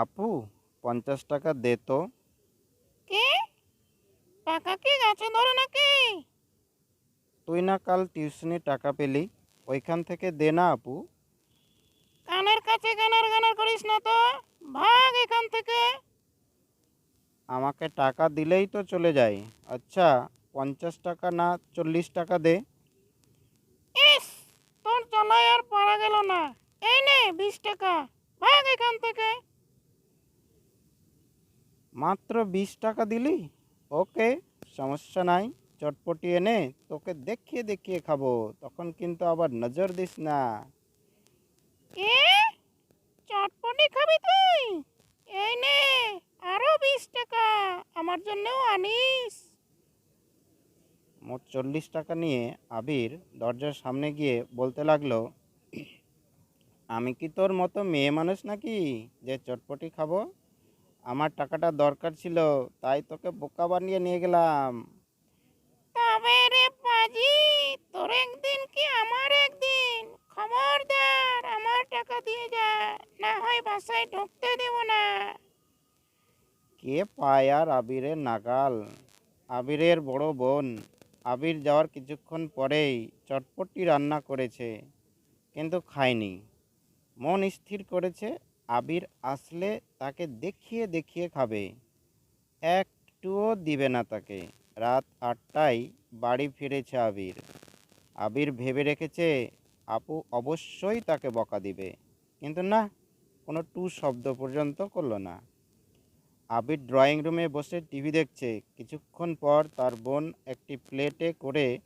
আপু পঞ্চাশ টাকা দে তো। কি? টাকা কি? গাছে ধরো নাকি। তুই না কাল টিউশনি টাকা পেলি ওইখান থেকে দে না আপু। কানের কাছে গানার গানার করিস না তো ভাগ এখান থেকে। আমাকে টাকা দিলেই তো চলে যায়। আচ্ছা পঞ্চাশ টাকা না চল্লিশ টাকা দে। ইস তোর জ্বালায় আর পারা গেল না। এই নে বিশ টাকা ভাগ এখান থেকে। মাত্র বিশ টাকা দিলি? ওকে সমস্যা নাই চটপটি এনে তোকে দেখিয়ে দেখিয়ে খাব তখন কিন্তু আবার নজর দিস না। কে চটপটি খাবি তুই? এই নে আরও বিশ টাকা আমার জন্যও আনিস। মোট চল্লিশ টাকা নিয়ে আবির দরজার সামনে গিয়ে বলতে লাগল আমি কি তোর মতো মেয়ে মানুষ নাকি যে চটপটি খাব? আমার টাকাটা দরকার ছিল তাই তোকে বোকা বানিয়ে নিয়ে গেলাম। তবে রে পাজি তোর একদিন কি আমার একদিন? খবরদার আমার টাকা দিয়ে যা না হয় বাসায় ঢুকতে দেব না। কে পায় আর আবিরের নাগাল? আবিরের বড় বোন আবির যাওয়ার কিছুক্ষণ পরেই চটপটি রান্না করেছে কিন্তু খায়নি। মন স্থির করেছে আবির আসলে তাকে দেখিয়ে দেখিয়ে খাবে। একটুও দিবে না তাকে। রাত আটটায় বাড়ি ফিরেছে আবির। আবির ভেবে রেখেছে, আপু অবশ্যই তাকে বকা দিবে। কিন্তু না, কোনো টু শব্দ পর্যন্ত করল না। আবির ড্রয়িং রুমে বসে টিভি দেখছে। কিছুক্ষণ পর তার বোন একটি প্লেটে করে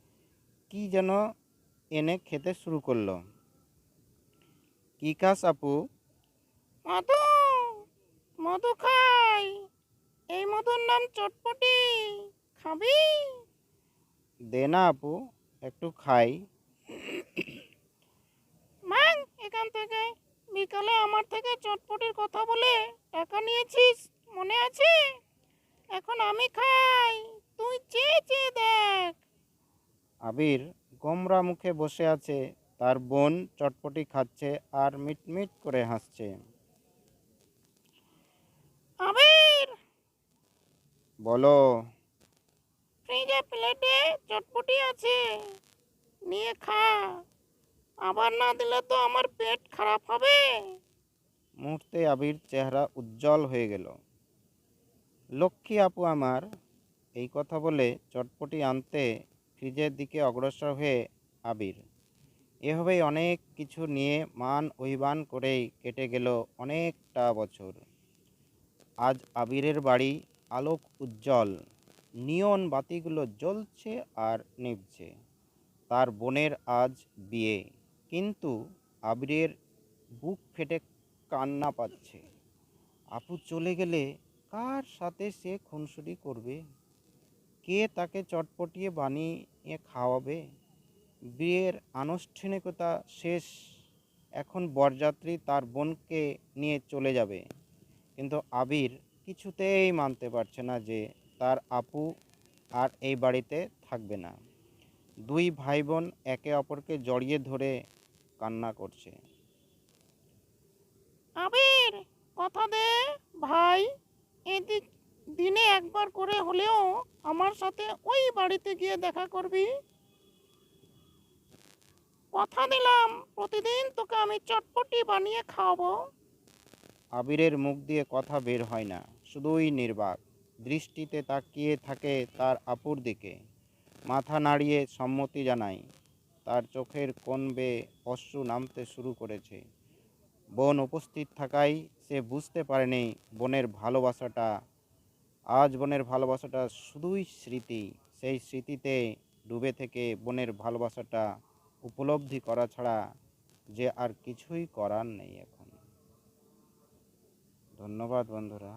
কি যেন এনে খেতে শুরু করল। কী খাস আপু? চটপটি। খাবি? দে না আপু একটু খাই। মাং এখান থেকে। বিকালে আমার থেকে চটপটির কথা বলে টাকা নিয়েছিস মনে আছে? এখন আমি খাই তুই চেয়ে চেয়ে দেখ। আবির গোমরা মুখে বসে আছে তার বোন চটপটি খাচ্ছে আর মিটমিট করে হাসছে আবির বলো। ফ্রিজে প্লেটে চটপটি আছে। নিয়ে খা। আবার না দিলে তো আমার পেট খারাপ হবে। মুহূর্তে আবির চেহারা উজ্জ্বল হয়ে গেল। লক্ষ্মী আপু আমার এই কথা বলে চটপটি আনতে ফ্রিজের দিকে অগ্রসর হয়ে আবির। এভাবেই অনেক কিছু নিয়ে মান অভিমান করেই কেটে গেল অনেকটা বছর। আজ আবিরের বাড়ি আলোক উজ্জ্বল, নিয়ন বাতিগুলো জ্বলছে আর নিভছে। তার বোনের আজ বিয়ে, কিন্তু আবিরের বুক ফেটে কান্না পাচ্ছে। আপু চলে গেলে কার সাথে সে খুনসুটি করবে? কে তাকে চটপটিয়ে বানিয়ে খাওয়াবে? বিয়ের আনুষ্ঠানিকতা শেষ, এখন বরযাত্রী তার বোনকে নিয়ে চলে যাবে। কিন্তু আবির কিছুতেই মানতে পারছে না যে তার আপু আর এই বাড়িতে থাকবে না। দুই ভাই বোন একে অপরকে জড়িয়ে ধরে কান্না করছে। আবির, কথা দে, ভাই। এদিক, দিনে একবার করে হলেও আমার সাথে ওই বাড়িতে গিয়ে দেখা করবি। কথা দিলাম, প্রতিদিন তোকে আমি চটপটি বানিয়ে খাওয়াবো। আবিরের মুখ দিয়ে কথা বের হয় না, শুধুই নির্বাক। দৃষ্টিতে তাকিয়ে থাকে তার আপুর দিকে। মাথা নাড়িয়ে সম্মতি জানায় তার চোখের কোন বেয়ে অশ্রু নামতে শুরু করেছে। বোন উপস্থিত থাকায় সে বুঝতে পারেনি বোনের ভালোবাসাটা, আজ বোনের ভালোবাসাটা শুধুই স্মৃতি, সেই স্মৃতিতে ডুবে থেকে বোনের ভালোবাসাটা উপলব্ধি করা ছাড়া যে আর কিছুই করার নেই এখন। ধন্যবাদ বন্ধুরা।